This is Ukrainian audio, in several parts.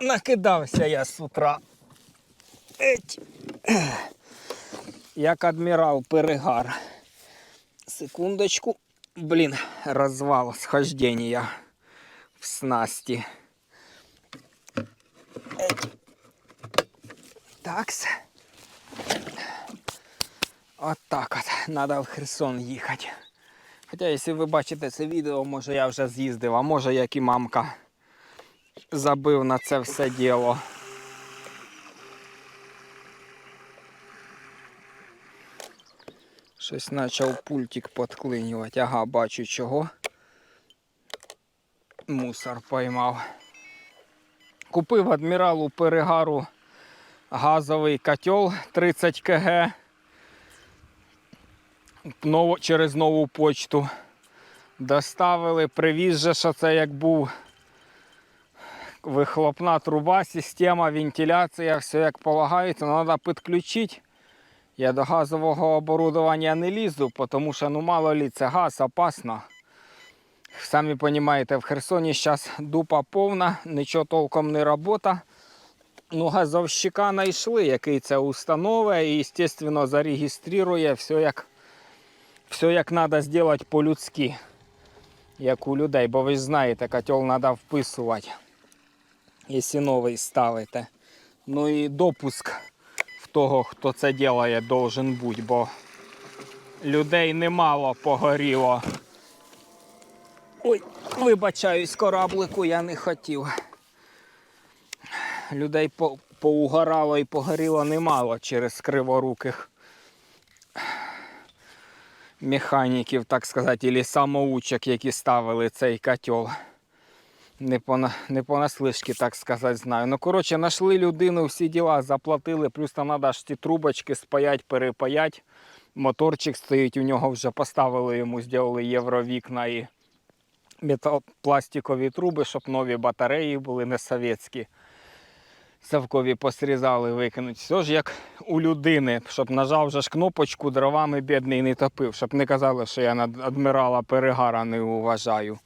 накидався я з утра. Еть. Як адмірал перегар. Секундочку. Блін, розвал схождення в снасті. Такс. От так от. Надо в Херсон їхати. Хоча, якщо ви бачите це відео, може я вже з'їздив, а може як і мамка забив на це все діло. Щось почав пультик подклинювати. Ага, бачу чого. Мусор поймав. Купив адміралу перегару газовий котел 30 кг через нову почту. Доставили, привіз же, що це як був вихлопна труба, система, вентиляція, все як полагається, але треба підключити. Я до газового оборудовання не лізу, тому що ну мало лі це газ опасно. Самі розумієте, в Херсоні зараз дупа повна, нічого толком не робота. Ну, газовщика знайшли, який це установить, і, звісно, зареєструє все як все як треба зробити по-людськи, як у людей, бо ви ж знаєте, котел треба вписувати, якщо новий ставите. Ну і допуск в того, хто це робить, должен бути, бо людей немало погоріло. Ой, вибачаюсь, кораблику я не хотів. Людей по- поугорало і погоріло немало через криворуких механіків, так сказати, або самоучок, які ставили цей котел. Не, пона, не понаслишки, так сказати, знаю. Ну, коротше, знайшли людину, всі діла заплатили, плюс там треба ж ті трубочки спаять, перепаять. Моторчик стоїть, у нього вже поставили йому, зробили євровікна і метал, пластикові труби, щоб нові батареї були не совєтські. Савкові посрізали, викинуть. Все ж як у людини, щоб нажав же ж кнопочку, дровами бідний не топив, щоб не казали, що я на адмірала перегара не вважаю.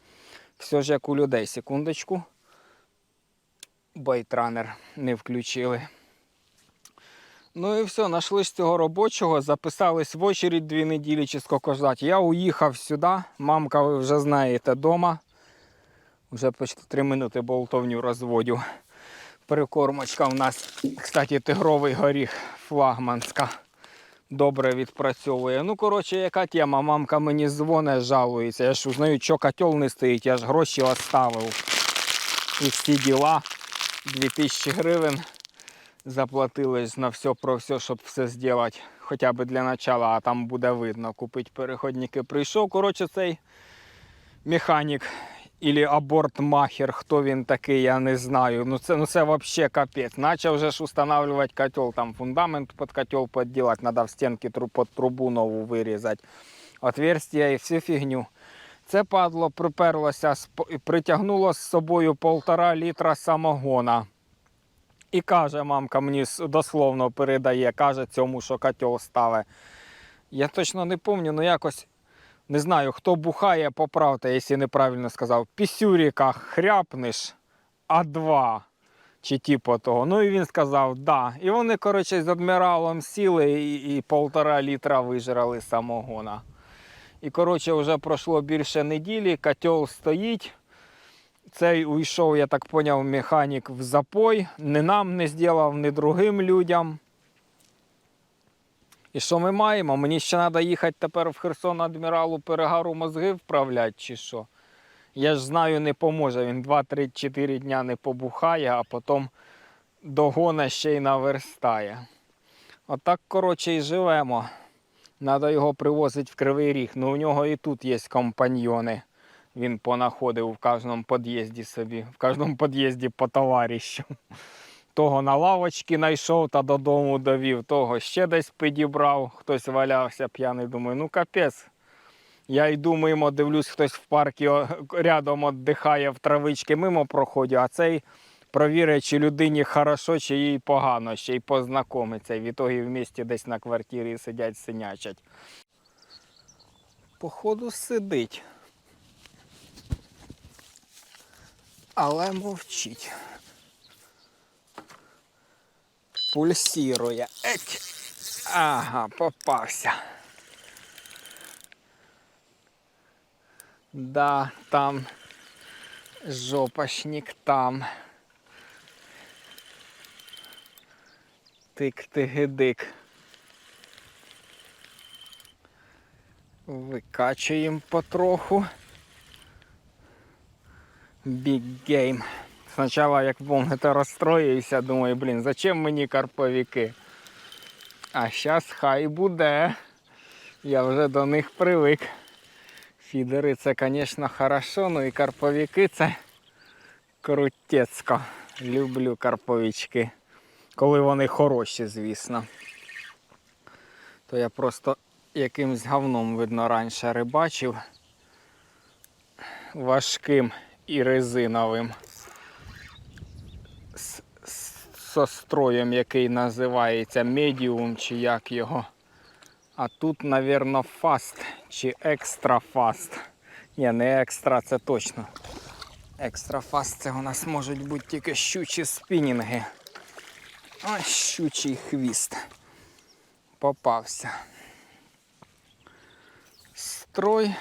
Все ж як у людей. Секундочку. Байтранер не включили. Ну і все, знайшли ж цього робочого, записались в очередь дві неділі чи скільки ждать. Я уїхав сюди, мамка, ви вже знаєте, вдома. Вже почти три минути болтовню розводю. Прикормочка у нас, кстати, тигровий горіх флагманська. Добре відпрацьовує. Ну, коротше, яка тема? Мамка мені дзвонить, жалується. Я ж узнаю, що котел не стоїть, я ж гроші оставив. І всі діла. 2000 гривень заплатили ж на все про все, щоб все зробити. Хоча б для начала, а там буде видно. Купити переходники прийшов. Коротше, цей механік Ілі абортмахер, хто він такий, я не знаю. Ну це ну це взагалі капець. Начав вже ж встановлювати котел, там фундамент під котел підділати, треба в стінки тру- трубу нову вирізати. Отверстия і всю фігню. Це падло приперлося, притягнуло з собою полтора літра самогона. І каже, мамка мені дословно передає, каже цьому, що котел ставить. Я точно не пам'ятаю, ну якось не знаю, хто бухає, поправте, якщо неправильно сказав. Пісюріка хряпнеш, а два. Чи типу того. Ну і він сказав, да. І вони, коротше, з адміралом сіли і, і полтора літра вижрали самогона. І, коротше, вже пройшло більше неділі, котел стоїть. Цей уйшов, я так поняв, механік в запой. Ні нам не зробив, ні другим людям. І що ми маємо? Мені ще треба їхати тепер в Херсон адміралу перегару мозги вправляти, чи що? Я ж знаю, не поможе. Він 2-3-4 дня не побухає, а потім догоне ще й наверстає. Отак, коротше, і живемо. Треба його привозити в Кривий Ріг. Ну у нього і тут є компаньйони. Він понаходив в кожному під'їзді собі, в кожному під'їзді по товаришу. Того на лавочці знайшов та додому довів, того ще десь підібрав, хтось валявся п'яний. Думаю, ну капець. Я йду мимо, дивлюсь, хтось в парку рядом віддихає в травички, мимо проходю, а цей провірить, чи людині хорошо, чи їй погано, ще й познайомиться. І в ітогі в місті десь на квартирі сидять, синячать. Походу сидить. Але мовчить. Пульсірує. Еть. Ага, попався. Да, там жопашник там. Тик-тигидик. Викачуємо потроху. Big game. Спочатку, як помните, розстроївся, думаю, блін, зачем мені карповики? А зараз хай буде. Я вже до них привик. Фідери це, звісно, хорошо, ну і карповики це крутецько. Люблю карповички. Коли вони хороші, звісно. То я просто якимсь говном, видно, раніше рибачив. Важким і резиновим. З, з, со строєм, який називається медіум, чи як його. А тут, напевно, фаст чи екстра фаст. Ні, не екстра, це точно. Екстра фаст це у нас можуть бути тільки щучі спінінги. Ось щучий хвіст. Попався. Строй.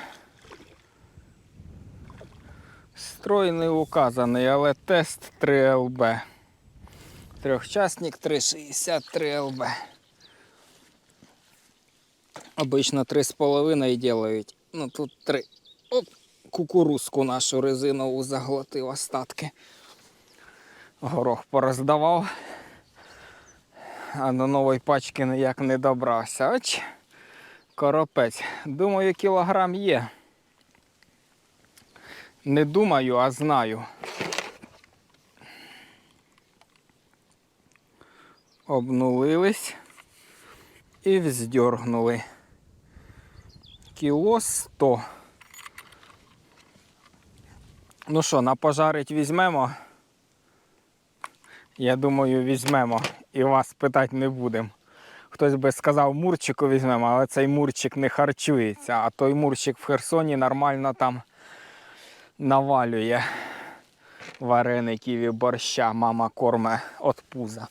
Строй не указаний, але тест 3 ЛБ. Трьохчасник 3,63 ЛБ. Обично 3,5 делають. Ну тут 3. Оп, кукурузку нашу резинову заглотив остатки. Горох пороздавав. А до нової пачки ніяк не добрався. Оч, коропець. Думаю, кілограм є. Не думаю, а знаю. Обнулились і вздергнули. Кіло 100. Ну що, на пожарить візьмемо? Я думаю, візьмемо і вас питати не будемо. Хтось би сказав, мурчику візьмемо, але цей мурчик не харчується, а той мурчик в Херсоні нормально там навалює вареників і борща, мама корме від пуза.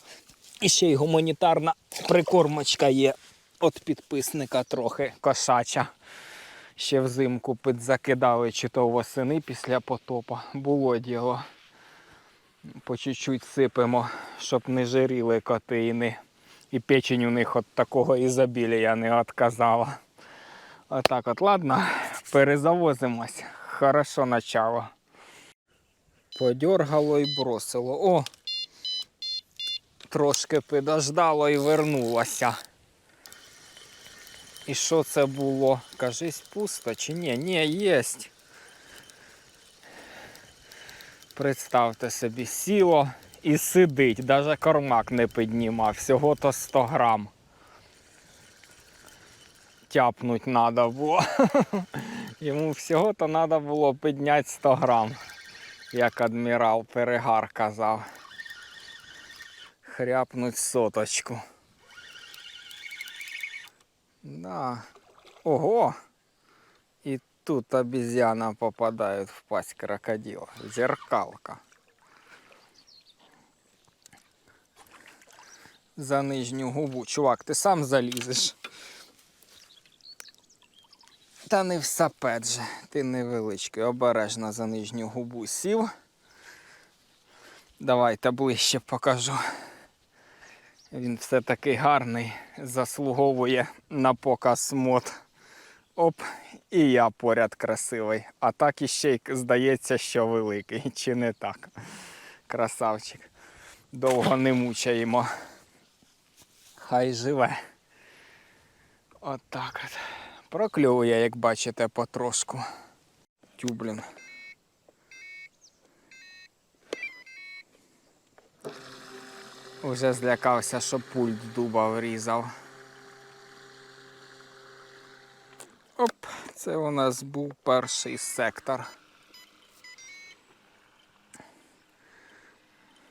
І ще й гуманітарна прикормочка є від підписника трохи кошача. Ще взимку підзакидали, чи то восени після потопа. Було діло. По чуть-чуть сипемо, щоб не жиріли коти і, не, і печень у них від такого ізобілія не відказала. Отак от, ладно, перезавозимось. Хорошо начало. Подергало і бросило. О! Трошки підождало і вернулося. І що це було? Кажись, пусто чи ні? Ні, єсть. Представте собі, сіло і сидить, навіть кормак не піднімав, всього то 100 грам. Тяпнуть треба було. Йому всього то треба було підняти 100 грам, як адмірал Перегар казав. Хряпнуть соточку. Да. Ого! І тут обезьяна попадає в пасть крокодила. Зеркалка. За нижню губу. Чувак, ти сам залізеш. Та не в сапет же, ти невеличкий, обережно за нижню губу сів. Давайте ближче покажу. Він все таки гарний, заслуговує на показ мод. Оп, і я поряд красивий. А так іще й здається, що великий, чи не так. Красавчик. Довго не мучаємо. Хай живе. От от. Прокльовує, як бачите, потрошку. Тюблін. Уже злякався, що пульт дуба врізав. Оп, це у нас був перший сектор.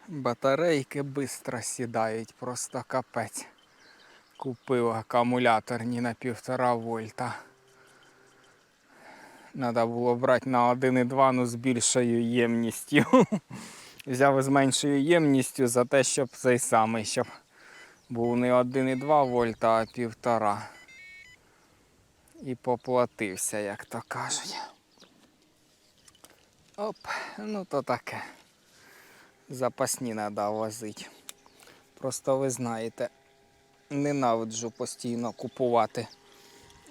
Батарейки швидко сідають, просто капець. Купив акумуляторні на півтора вольта. Треба було брати на 1,2, ну з більшою ємністю. Взяв із меншою ємністю за те, щоб цей самий, щоб Був не 1,2 вольта, а півтора. І поплатився, як то кажуть. Оп, ну то таке. Запасні треба возити. Просто ви знаєте, ненавиджу постійно купувати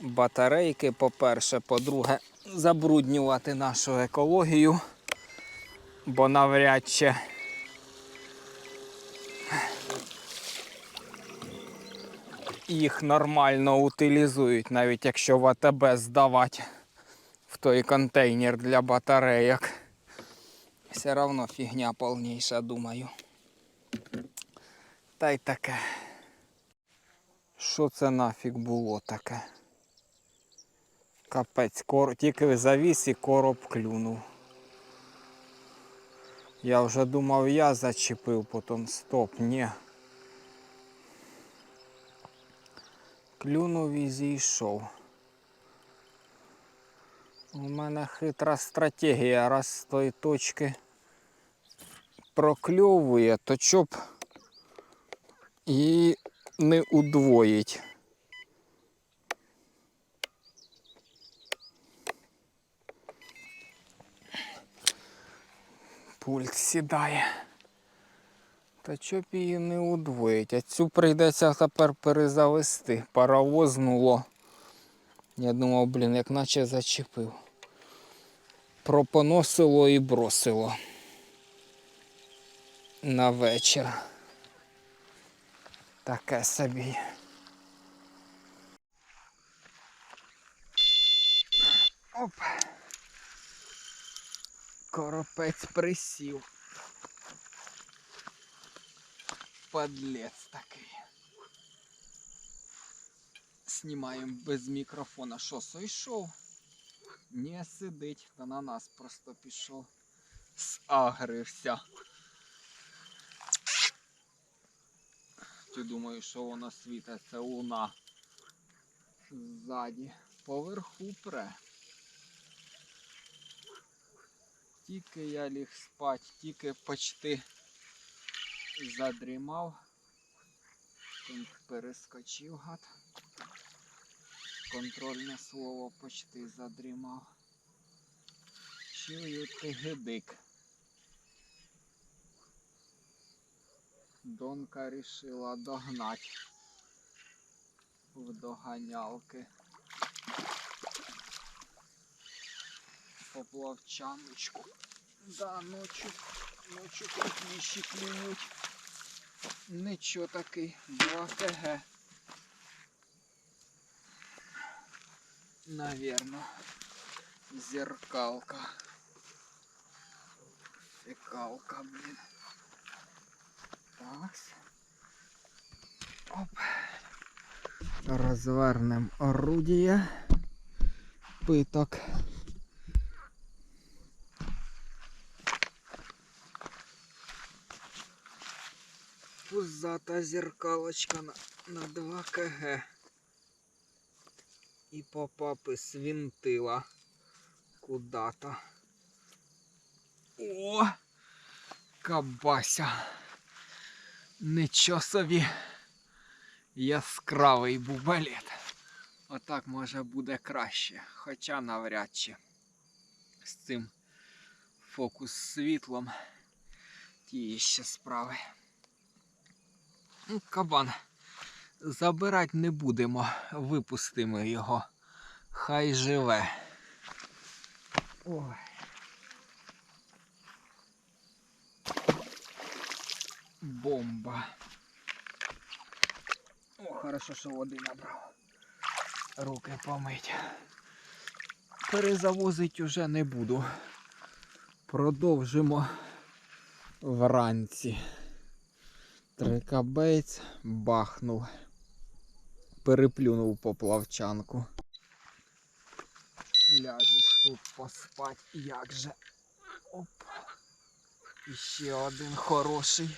батарейки, по-перше, по-друге, забруднювати нашу екологію, бо навряд чи їх нормально утилізують, навіть якщо в АТБ здавати в той контейнер для батарейок. Все равно фігня повніша, думаю. Та й таке. Що це нафіг було таке? Капець, кор... тільки завіс і короб клюнув. Я вже думав, я зачепив, потім стоп, ні. Клюнув і зійшов. У мене хитра стратегія, раз з тої точки прокльовує, то щоб і не удвоїть. Пульт сідає. Та щоб її не удвоїть. А цю прийдеться тепер перезавести. Паровознуло. Я думав, блін, як наче зачепив. Пропоносило і бросило. На вечір. Таке собі. Оп. Коропець присів. Подлец такий. Знімаємо без мікрофона. Що, сойшов? Не сидить, та на нас просто пішов. Сагрився. Ти думаєш, що воно світить? Це луна. Ззаді. Поверху пре. Тільки я ліг спать, тільки почти задрімав. Перескочив гад. Контрольне слово почти задрімав. Чую ти гидик. Донка рішила догнать в доганялки. Поплавчаночку. Да, ночу, ночу крупніші клюють. Нічого такий, 2 кг. Наверно. Зеркалка. Фекалка, блин. Так. Оп. Розвернем орудие. Питок. Пузата зеркалочка на, на 2 кг. І попапи свинтила куда-то. О! Кабася. Нічого собі яскравий бубалет. Отак може буде краще, хоча навряд чи з цим фокус світлом ті ще справи. Кабан. Забирати не будемо, випустимо його. Хай живе. Ой. Бомба. О, хорошо, що води набрав. Руки помить. Перезавозить уже не буду. Продовжимо вранці. Трикабейць бахнув. Переплюнув поплавчанку. Ляжеш тут поспать. Як же. Оп. І ще один хороший.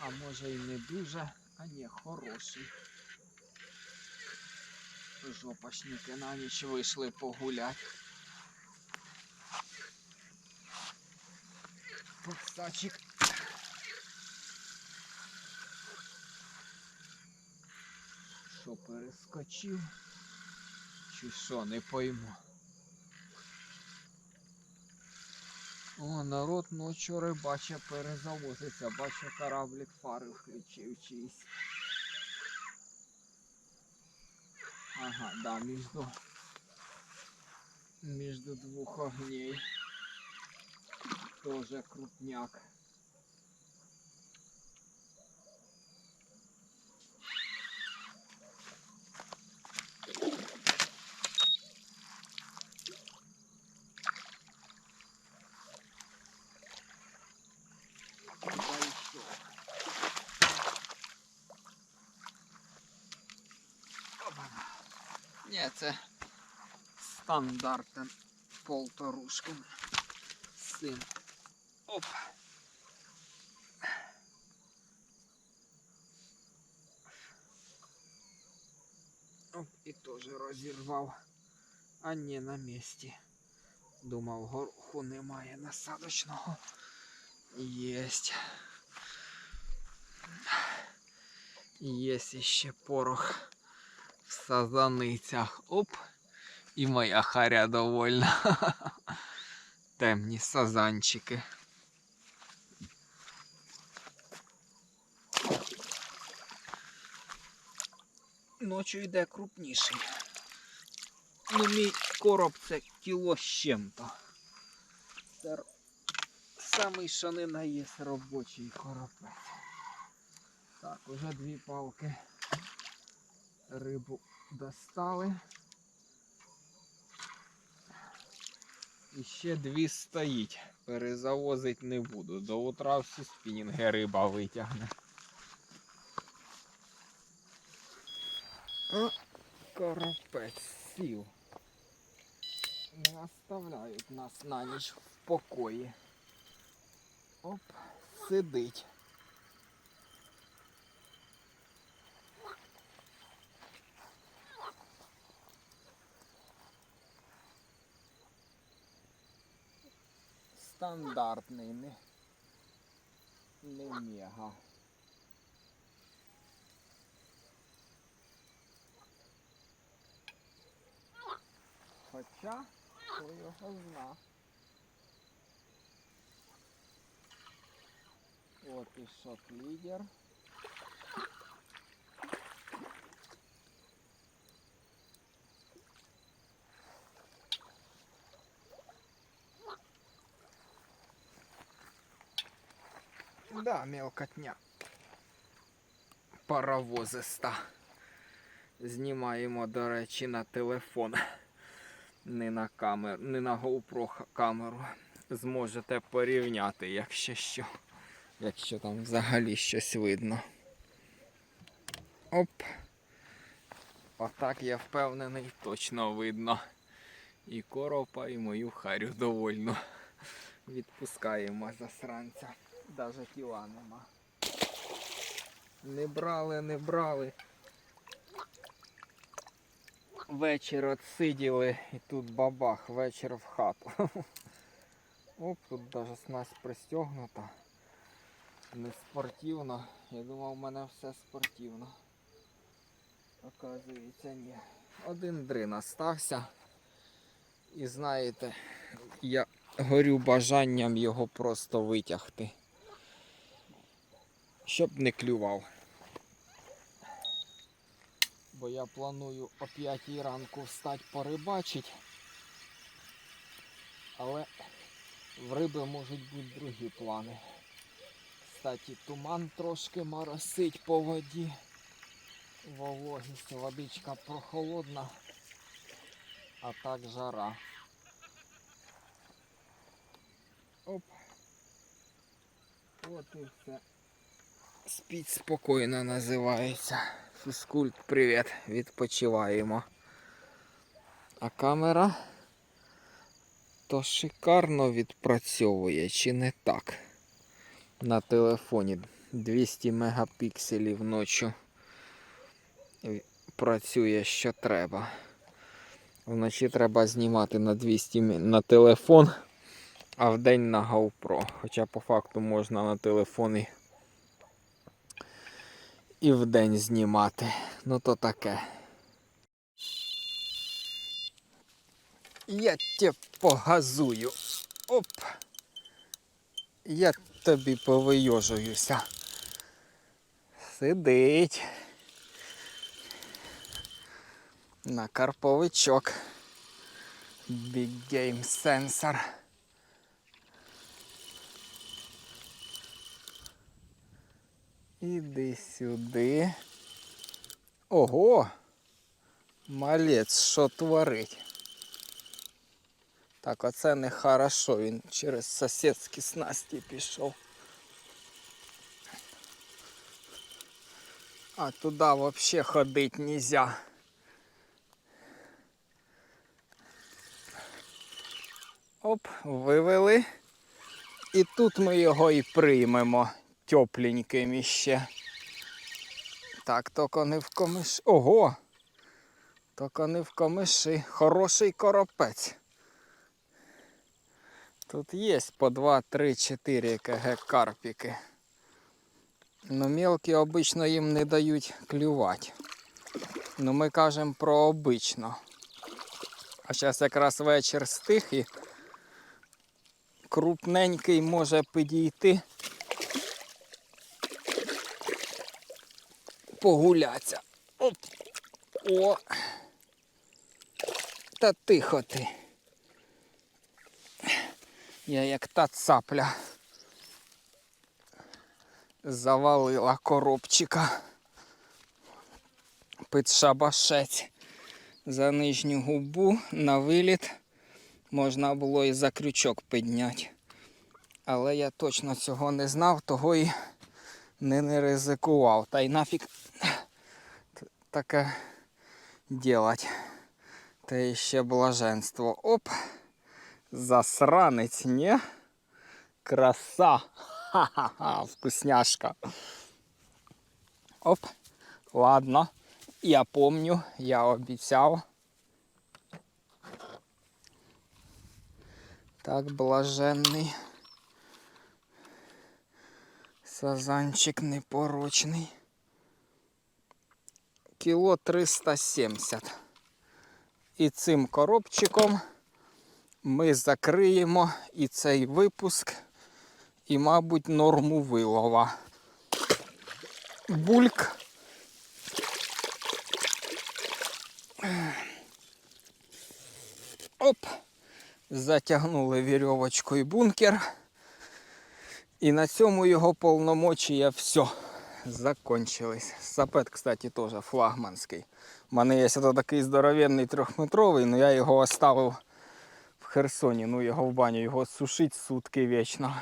А може і не дуже, а ні, хороший. Жопашники на ніч вийшли погулять. Подсачик що перескочив? Чи що, не пойму. О, народ ночі рибача перезавозиться. Бачу, кораблик фари включив чиїсь. Ага, да, между, между двух огней. Тоже крупняк. Ні, це стандартен полторушки. Син. Оп. Оп, і теж розірвав. А ні, на місці. Думав, гороху немає насадочного. Єсть. Єсть іще порох в Сазаницях. Оп. І моя харя довольна. Темні сазанчики. Ночі йде крупніший. Ну, мій короб це кіло з чим-то. Це самий що не на є робочий коропець. Так, уже дві палки рибу достали. І ще дві стоїть. Перезавозить не буду. До утра всі спінінги риба витягне. О, коропець сів. Не оставляють нас на ніч в покої. Оп, сидить. Стандартний, не, не. Хоча, хто його зна. От і шот лідер. Да, мелкотня. Паровозиста. Знімаємо, до речі, на телефон. Не на камеру, не на GoPro камеру. Зможете порівняти, якщо що. Якщо там взагалі щось видно. Оп. Отак я впевнений, точно видно. І коропа, і мою харю довольно. Відпускаємо засранця. Даже тіла нема. Не брали, не брали. Вечір отсиділи і тут бабах, вечір в хату. Оп, тут даже снасть пристегнута. Не спортивно. Я думав, у мене все спортивно. Оказується, ні. Один дрин остався. І знаєте, я горю бажанням його просто витягти. Щоб не клював. Бо я планую о 5 ранку встати порибачить. Але в риби можуть бути другі плани. Кстати, туман трошки моросить по воді. Вологість, водичка прохолодна, а так жара. Оп. От і все. Спіть спокійно називається. Фізкульт, привіт, відпочиваємо. А камера то шикарно відпрацьовує, чи не так? На телефоні 200 мегапікселів ночі працює що треба. Вночі треба знімати на 200 на телефон, а вдень на GoPro. Хоча по факту можна на телефоні і вдень знімати. Ну то таке. Я тебе погазую. Оп. Я тобі повийожуюся. Сидить. На карповичок. Big Game Sensor. Іди сюди. Ого! Малець, що творить? Так, оце не хорошо, він через сусідські снасті пішов. А туди взагалі ходити нельзя. Оп, вивели. І тут ми його і приймемо тепленьким іще. Так, тільки не в комиш. Ого! Тільки не в комиші. Хороший коропець. Тут є по 2, 3, 4 кг карпіки. Ну, мелкі обично їм не дають клювати. Ну, ми кажемо про обично. А зараз якраз вечір стих і крупненький може підійти. Погулятися. Оп. О. Та тихо ти. Я як та цапля завалила коробчика під шабашець за нижню губу на виліт можна було і за крючок підняти. Але я точно цього не знав, того і не, не ризикував. Та й нафіг таке делать. Та ще блаженство. Оп! Засранець, не? Краса! Ха-ха-ха, вкусняшка. Оп, ладно. Я помню, я обіцяв. Так, блаженний. Сазанчик непорочний. Кіло 370. І цим коробчиком ми закриємо і цей випуск, і, мабуть, норму вилова. Бульк. Оп. Затягнули вірьовочкою бункер. І на цьому його повномочія все. Закончились. Сапет, кстати, теж флагманський. У мене є такий здоровенний трьохметровий, але я його оставив в Херсоні. Ну, його в баню, його сушить сутки вічно.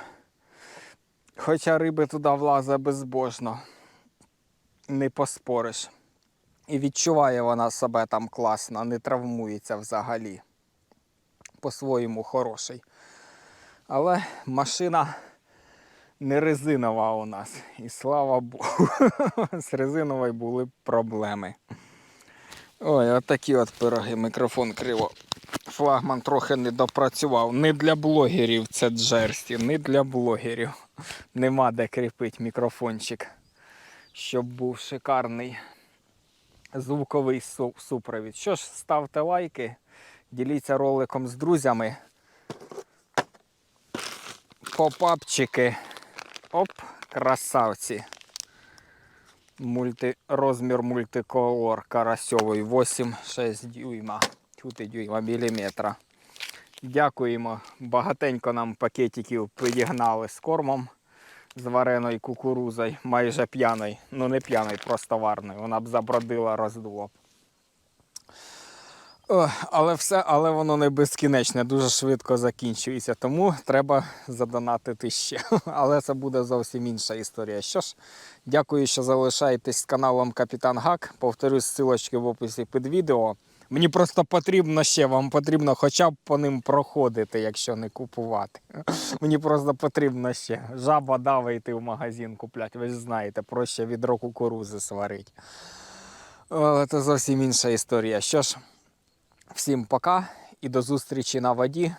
Хоча риби туди влазить безбожно. Не поспориш. І відчуває вона себе там класно, не травмується взагалі. По-своєму хороший. Але машина не резинова у нас. І слава Богу, з резиновою були проблеми. Ой, отакі от пироги, мікрофон криво. Флагман трохи не допрацював. Не для блогерів це джерсі, не для блогерів. Нема де кріпити мікрофончик, щоб був шикарний звуковий супровід. Що ж, ставте лайки, діліться роликом з друзями. Попапчики. Оп, красавці. Мульти, розмір мультиколор карасьовий 8-6 дюйма. Тюти дюйма міліметра. Дякуємо. Багатенько нам пакетиків підігнали з кормом з вареною кукурузою, майже п'яний. Ну не п'яний, просто варною. Вона б забродила, роздуло. О, але все, але воно не безкінечне, дуже швидко закінчується. Тому треба задонатити ще. Але це буде зовсім інша історія. Що ж, дякую, що залишаєтесь з каналом Капітан Гак. Повторюсь, ссылочки в описі під відео. Мені просто потрібно ще, вам потрібно хоча б по ним проходити, якщо не купувати. Мені просто потрібно ще. Жаба дава йти в магазин купляти. Ви ж знаєте, проще відро кукурузи сварить. Але це зовсім інша історія. Що ж, всім пока і до зустрічі на воді.